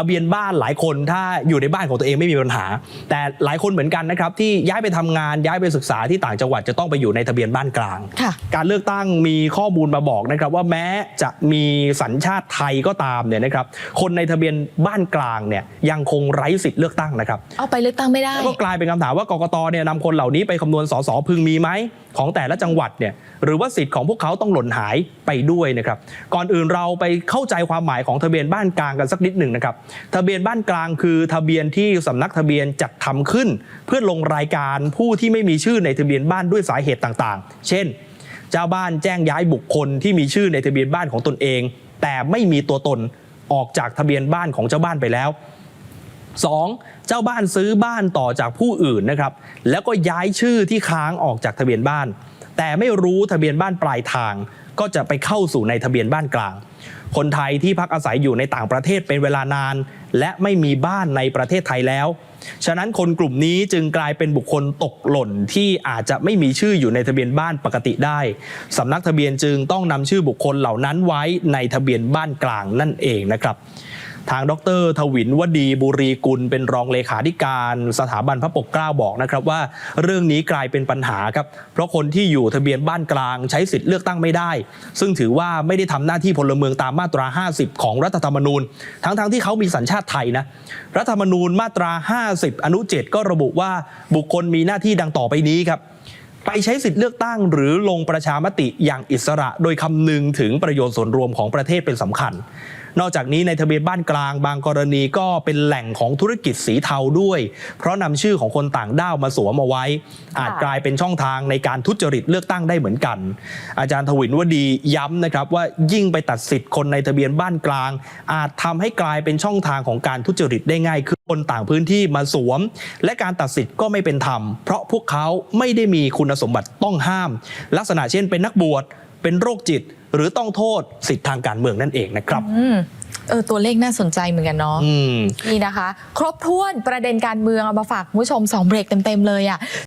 ะเบียนบ้านหลายคนถ้าอยู่ในบ้านของตัวเองไม่มีปัญหา แต่หลายคนเหมือนกันนะครับที่ย้ายไปทำงานย้ายไปศึกษาที่ต่างจังหวัดจะต้องไปอยู่ในทะเบียนบ้านกลางค่ะการเลือกตั้งมีข้อมูลมาบอกนะครับว่าแม้จะมีสัญชาติไทยก็ตามเนี่ยนะครับคนในทะเบียนบ้านกลางเนี่ยยังคงไร้สิทธิ์เลือกตั้งนะครับเอาไปเลือกตั้งไม่ได้แล้วก็กลายเป็นคำถามว่ากกตเนี่ยนำคนเหล่านี้ไปคำนวณสสพึงมีไหมของแต่ละจังหวัดเนี่ยหรือว่าสิทธิ์ของพวกเขาต้องหล่นหายไปด้วยนะครับก่อนอื่นเราไปเข้าใจความหมายของทะเบียนบ้านกลางกันสักนิดหนึ่งนะครับทะเบียนบ้านกลางคือทะเบียนที่สำนักทะเบียนจัดทำขึ้น เพื่อลงรายการผู้ที่ไม่มีชื่อในทะเบียนบ้านด้วยสาเหตุต่างๆ เช่น เจ้าบ้านแจ้งย้ายบุคคลที่มีชื่อในทะเบียนบ้านของตนเอง แต่ไม่มีตัวตนออกจากทะเบียนบ้านของเจ้าบ้านไปแล้ว 2. เจ้าบ้านซื้อบ้านต่อจากผู้อื่นนะครับ แล้วก็ย้ายชื่อที่ค้างออกจากทะเบียนบ้าน แต่ไม่รู้ทะเบียนบ้านปลายทาง ก็จะไปเข้าสู่ในทะเบียนบ้านกลาง คนไทยที่พักอาศัยอยู่ในต่างประเทศเป็นเวลานาน และไม่มีบ้านในประเทศไทยแล้ว ฉะนั้นคนกลุ่มนี้จึงกลายเป็นบุคคลตกหล่นที่อาจจะไม่มีชื่ออยู่ในทะเบียนบ้านปกติได้ สำนักทะเบียนจึงต้องนำชื่อบุคคลเหล่านั้นไว้ในทะเบียนบ้านกลางนั่นเองนะครับ ทางดรทวินวดีบุรีกุล เป็นรองเลขาธิการสถาบันพระปกเกล้าบอกนะครับว่าเรื่องนี้กลายเป็นปัญหาครับ เพราะคนที่อยู่ทะเบียนบ้านกลางใช้สิทธิ์เลือกตั้งไม่ได้ ซึ่งถือว่าไม่ได้ทำหน้าที่พลเมืองตามมาตรา 50 ของรัฐธรรมนูญ ทั้งๆที่เขามีสัญชาติไทยนะรัฐธรรมนูญมาตรา 50 อนุ 7 ก็ระบุว่าบุคคลมีหน้าที่ดังต่อไปนี้ครับไปใช้สิทธิ์เลือกตั้งหรือลงประชามติอย่างอิสระ โดยคำนึงถึงประโยชน์ส่วนรวมของประเทศเป็นสำคัญนอกจากนี้ในทะเบียนบ้านกลาง บางกรณีก็เป็นแหล่งของธุรกิจสีเทาด้วย เพราะนำชื่อของคนต่างด้าวมาสวมเอาไว้ อาจกลายเป็นช่องทางในการทุจริตเลือกตั้งได้เหมือนกัน อาจารย์ทวินวดีย้ำนะครับว่ายิ่งไปตัดสิทธิ์คนในทะเบียนบ้านกลาง อาจทำให้กลายเป็นช่องทางของการทุจริตได้ง่ายขึ้นคนต่างพื้นที่มาสวม และการตัดสิทธิ์ก็ไม่เป็นธรรม เพราะพวกเขาไม่ได้มีคุณสมบัติต้องห้าม ลักษณะเช่นเป็นนักบวช เป็นโรคจิต หรือต้องโทษสิทธิทางการเมืองนั่นเองนะครับอืมเออตัวเลขน่าสนใจเหมือนกันเนาะอืม นี่นะคะ ครบถ้วนประเด็นการเมืองเอามาฝากคุณผู้ชมสองเบรกเต็มๆเลยอะ